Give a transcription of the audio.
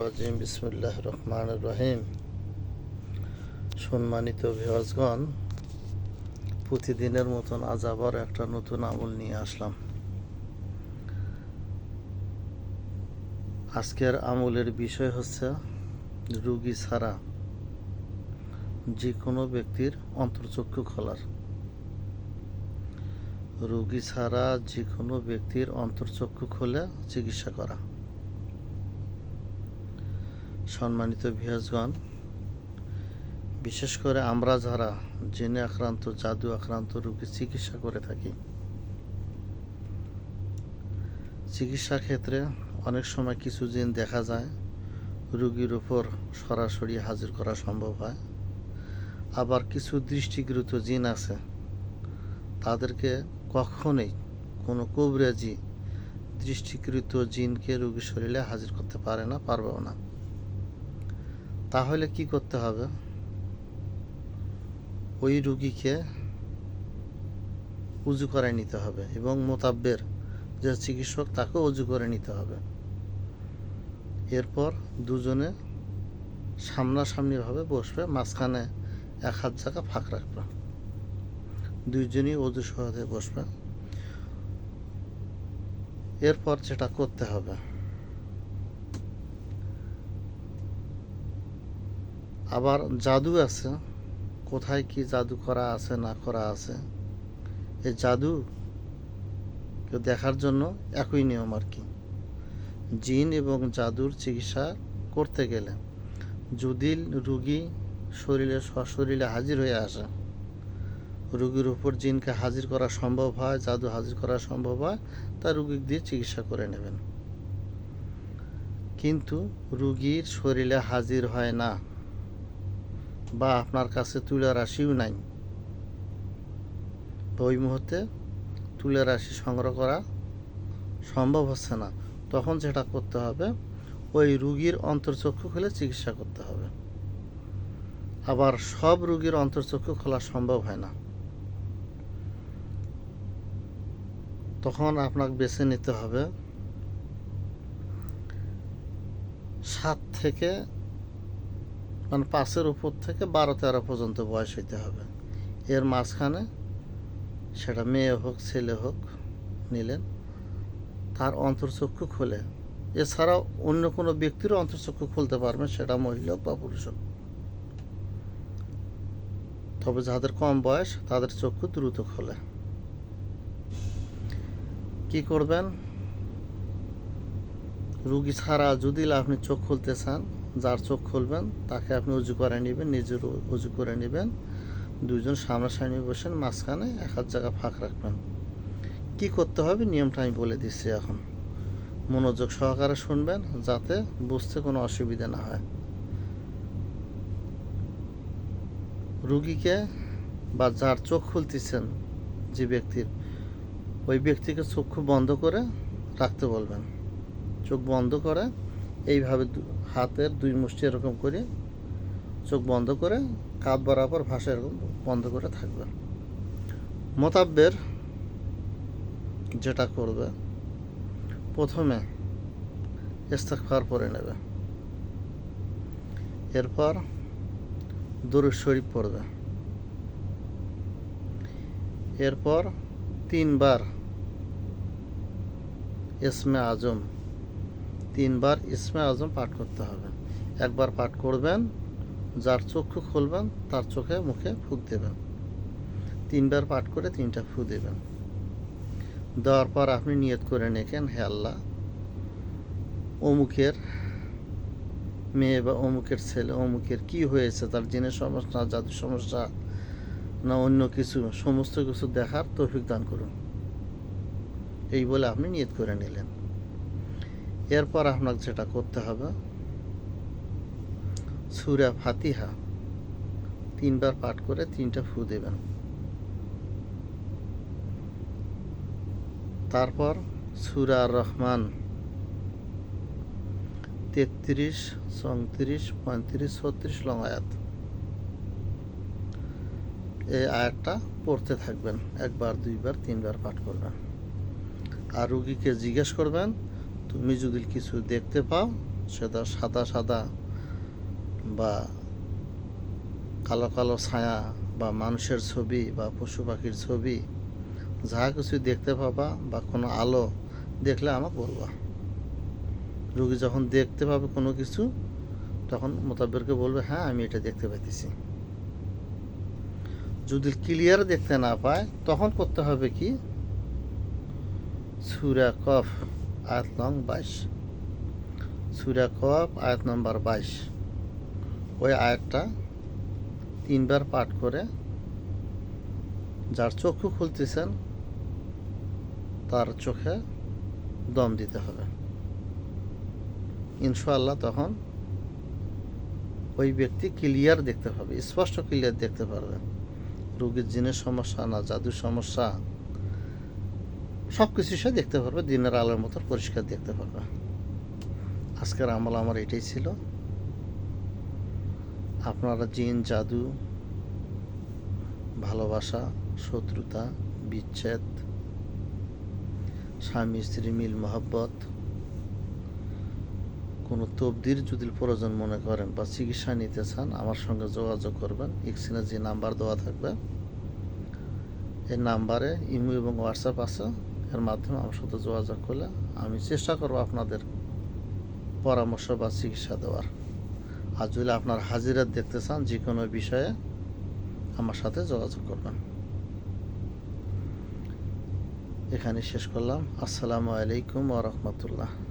রাজিম বিসমুল্লাহ রহমান রহিম। সম্মানিত ভিওয়াজগণ প্রতিদিনের মতন আজ আবার একটা নতুন আমল নিয়ে আসলাম। আজকের আমলের বিষয় হচ্ছে রুগী ছাড়া যে কোনো ব্যক্তির অন্তর্চক্ষু খোলার। রুগী ছাড়া যে কোনো ব্যক্তির অন্তর্চক্ষু খোলে চিকিৎসা করা। সম্মানিত ভিয়াজগণ বিশেষ করে আমরা যারা জেনে আক্রান্ত, জাদু আক্রান্ত রোগীর চিকিৎসা করে থাকি, চিকিৎসার ক্ষেত্রে অনেক সময় কিছু জিন দেখা যায়, রোগীর উপর সরাসরি হাজির করা সম্ভব হয়। আবার কিছু দৃষ্টিগৃত জিন আছে, তাদেরকে কখনোই কোনো কবরাজি দৃষ্টিকৃত জিনকে রোগীর শরীরে হাজির করতে পারে না, পারবেও না। তাহলে কি করতে হবে? ওই রুগীকে উজু করায় নিতে হবে এবং মোতাব্বের যে চিকিৎসক, তাকে উজু করে নিতে হবে। এরপর দুজনে সামনাসামনিভাবে বসবে, মাঝখানে এক হাত জায়গা ফাঁক রাখবে। দুইজনই অজু সহাতে বসবে। এরপর যেটা করতে হবে আবার জাদু আছে। কোথায় কি জাদু করা আছে, না করা আছে? এই জাদু কেউ দেখার জন্য একই নিয়ম আর কি। জিন এবং জাদুর চিকিৎসা করতে গেলে যদি রুগী শরীরে, সশরীরে হাজির হয়ে আসে, রুগীর উপর জিনকে হাজির করা সম্ভব হয়, জাদু হাজির করা সম্ভব হয়, তা রুগী দিয়ে চিকিৎসা করে নেবেন। কিন্তু রুগীর শরীরে হাজির হয় না। বা আপনার কাছে তুলা রাশিও নাই। তো ওই মুহূর্তে তুলা রাশি সংগ্রহ করা সম্ভব হচ্ছে না। তখন যেটা করতে হবে, ওই রুগীর অন্তর্চক্ষু খুলে চিকিৎসা করতে হবে। আবার সব রুগীর অন্তর্চক্ষু খোলা সম্ভব হয় না। তখন আপনাকে বেছে নিতে হবে সাত থেকে মানে পাঁচের উপর থেকে বারো, তেরো পর্যন্ত বয়স হইতে হবে। এর মাঝখানে সেটা মেয়ে হোক, ছেলে হোক, নিলেন। তার অন্তর্চক্ষু খোলে। এছাড়াও অন্য কোনো ব্যক্তিরও অন্তর্চক্ষু খুলতে পারবেন সেটা মহিলা বা পুরুষ হোক। তবে যাদের কম বয়স, তাদের চক্ষু দ্রুত খোলে। কি করবেন? রুগী ছাড়া যদি আপনি চোখ খুলতে চান যার চোখ খুলবেন, তাকে আপনি উজু করে নেবেন, নিজের উজু করে নেবেন। দুজন সামনাসামনি বসেন, মাঝখানে এক হাত জায়গা ফাঁক রাখবেন। কি করতে হবে? নিয়মটা আমি বলে দিচ্ছি এখন। মনোযোগ সহকারে শুনবেন, যাতে বুঝতে কোনো অসুবিধা না হয়। রুগীকে বা যার চোখ খুলতেছেন যে ব্যক্তির, ওই ব্যক্তিকে চক্ষু বন্ধ করে রাখতে বলবেন। চোখ বন্ধ করে এইভাবে হাতের দুই মুষ্টি এরকম করে চোখ বন্ধ করে কাঁধ বরাবর ভাষা এরকম বন্ধ করে থাকবে। মোতাব্বের যেটা করবে, প্রথমে ইস্তেকফার পরে নেবে। এরপর দরুদ শরীফ পড়বে। এরপর তিনবার এসমে আজম তিনবার ইসমে আজম পাঠ করতে হবে। একবার পাঠ করবেন, যার চক্ষু খুলবেন, তার চোখে মুখে ফুঁক দেবেন। তিনবার পাঠ করে তিনটা ফু দেবেন। দেওয়ার পর আপনি নিয়ত করে নেখেন হে আল্লাহ, অমুকের মেয়ে বা অমুকের ছেলে, অমুকের কি হয়েছে, তার জিনের সমস্যা জাদু সমস্যা, না অন্য কিছু, সমস্ত কিছু দেখার তৌফিক দান করুন। এই বলে আপনি নিয়ত করে নিলেন। এরপর আপনাকে যেটা করতে হবে, সুরা ফাতিহা তিনবার পাঠ করে তিনটা ফু দেবেন। তারপর সুরা রহমান তেত্রিশ, চৌত্রিশ, পঁয়ত্রিশ, ছত্রিশ লং আয়াত। এই আয়াতটা পড়তে থাকবেন, একবার, দুইবার, তিনবার পাঠ করবেন। আর রুগীকে জিজ্ঞেস করবেন তুমি যদি কিছু দেখতে পাও, সেটা সাদা সাদা বা কালো কালো ছায়া বা মানুষের ছবি বা পশু পাখির ছবি, যা কিছু দেখতে পাবা বা কোনো আলো দেখলে আমাকে বলবা। রুগী যখন দেখতে পাবে কোনো কিছু, তখন মোতাবেরকে বলবে হ্যাঁ আমি এটা দেখতে পাইতেছি। যদি ক্লিয়ার দেখতে না পায়, তখন করতে হবে কি? সুরা কফ। আয়াত নং বাইশ। সুরা কফ আয়াত নম্বর বাইশ। ওই আয়াতটা তিনবার পাঠ করে যার চক্ষু খুলতেছেন, তার চোখে দম দিতে হবে। ইনশাআল্লাহ তখন ওই ব্যক্তি ক্লিয়ার দেখতে পাবে, স্পষ্ট ক্লিয়ার দেখতে পারবে। রোগীর জিনের সমস্যা না, জাদুর সমস্যা সব কিছু সে দেখতে পারবে, দিনের আলোর মতো পরিষ্কার দেখতে পারবে। আজকের আমল আমার এটাই ছিল। আপনারা জিন, জাদু, ভালোবাসা, শত্রুতা, বিচ্ছেদ, স্বামী, স্ত্রী, মিল, মহব্বত, কোনো তবদির যদি প্রয়োজন মনে করেন বা চিকিৎসা নিতে চান, আমার সঙ্গে যোগাযোগ করবেন। এক্সিনে যে নাম্বার দেওয়া থাকবে, এই নাম্বারে ইমো এবং হোয়াটসঅ্যাপ আছে। এর মাধ্যমে আমার সাথে যোগাযোগ করলে আমি চেষ্টা করব আপনাদের পরামর্শ বা চিকিৎসা দেওয়ার। আর যদি আপনার হাজিরা দেখতে চান যে কোনো বিষয়ে আমার সাথে যোগাযোগ করবেন। এখানে শেষ করলাম। আসসালামু আলাইকুম ওরহমতুল্লাহ রাহমাতুল্লাহ।